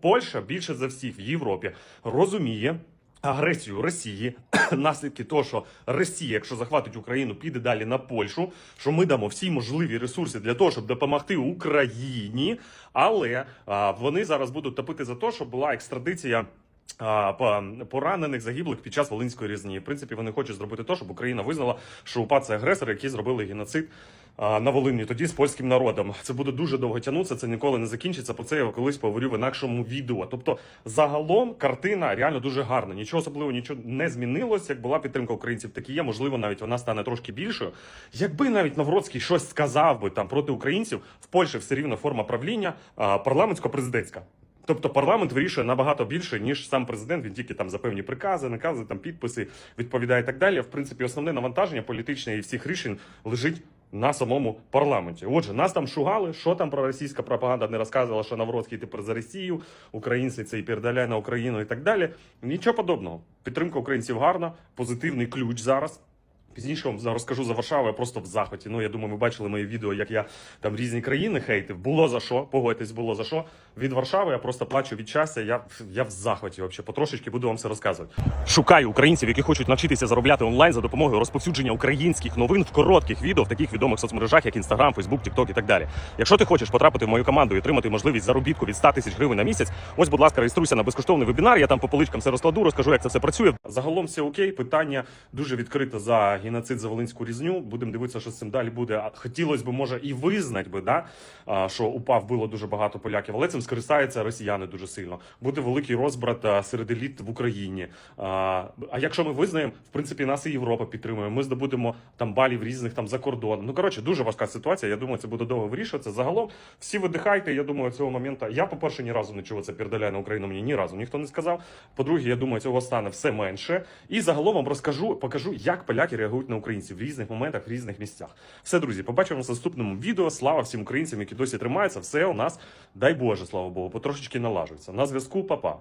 Польща більше за всіх в Європі розуміє. Агресію Росії, наслідки того, що Росія, якщо захватить Україну, піде далі на Польщу, що ми дамо всі можливі ресурси для того, щоб допомогти Україні, але а, вони зараз будуть топити за те, щоб була екстрадиція. Поранених загиблих під час Волинської різні. В принципі, вони хочуть зробити те, щоб Україна визнала, що УПА це агресори, які зробили геноцид на Волині тоді з польським народом. Це буде дуже довго тягнутися, це ніколи не закінчиться. Про це я колись поговорю в інакшому відео. Тобто, загалом картина реально дуже гарна. Нічого особливого, нічого не змінилось. Як була підтримка українців, так і є. Можливо, навіть вона стане трошки більшою. Якби навіть Навроцький щось сказав би там проти українців, в Польщі все рівно форма правління парламентсько-президентська. Тобто парламент вирішує набагато більше, ніж сам президент. Він тільки там за певні прикази, накази, там підписи відповідає і так далі. В принципі, основне навантаження політичне і всіх рішень лежить на самому парламенті. Отже, нас там шугали, що там про російська пропаганда не розказувала, що Навроцький тепер за Росію, українці це і передаляє на Україну і так далі. Нічого подобного. Підтримка українців гарна, позитивний ключ зараз. Пізніше вам розкажу за Варшаву, я просто в захваті. Ну, я думаю, ви бачили мої відео, як я там різні країни хейтив. Було за що, погодьтесь, було за що. Від Варшави я просто плачу від щастя. Я, я в захваті взагалі. Потрошечки буду вам все розказувати. Шукаю українців, які хочуть навчитися заробляти онлайн за допомогою розповсюдження українських новин в коротких відео в таких відомих соцмережах, як Instagram, Facebook, TikTok і так далі. Якщо ти хочеш потрапити в мою команду і отримати можливість заробітку від 100 тисяч гривень на місяць, ось, будь ласка, реєструйся на безкоштовний вебінар. Я там по поличкам все розкладу, розкажу, як це все працює. Загалом все окей. Питання дуже відкрите за геноцид за волинську різню. Будемо дивитися, що з цим далі буде. Хотілося б, може, і визнати би, да, що упав було дуже багато поляків, але цим скористаються росіяни дуже сильно. Буде великий розбрат серед еліт в Україні. А, якщо ми визнаємо, в принципі, нас і Європа підтримує. Ми здобудемо там балів різних там за кордоном. Ну коротше, дуже важка ситуація. Я думаю, це буде довго вирішуватися. Загалом всі видихайте. Я думаю, цього моменту. Я, по-перше, ні разу не чув це передаляє на Україну. Мені ні разу ніхто не сказав. По-друге, я думаю, цього стане все менше. І загалом вам розкажу, покажу, як поляки реагують на українців в різних моментах, в різних місцях. Все, друзі, побачимося в наступному відео. Слава всім українцям, які досі тримаються. Все у нас, дай Боже, слава Богу, потрошечки налажується. На зв'язку, папа.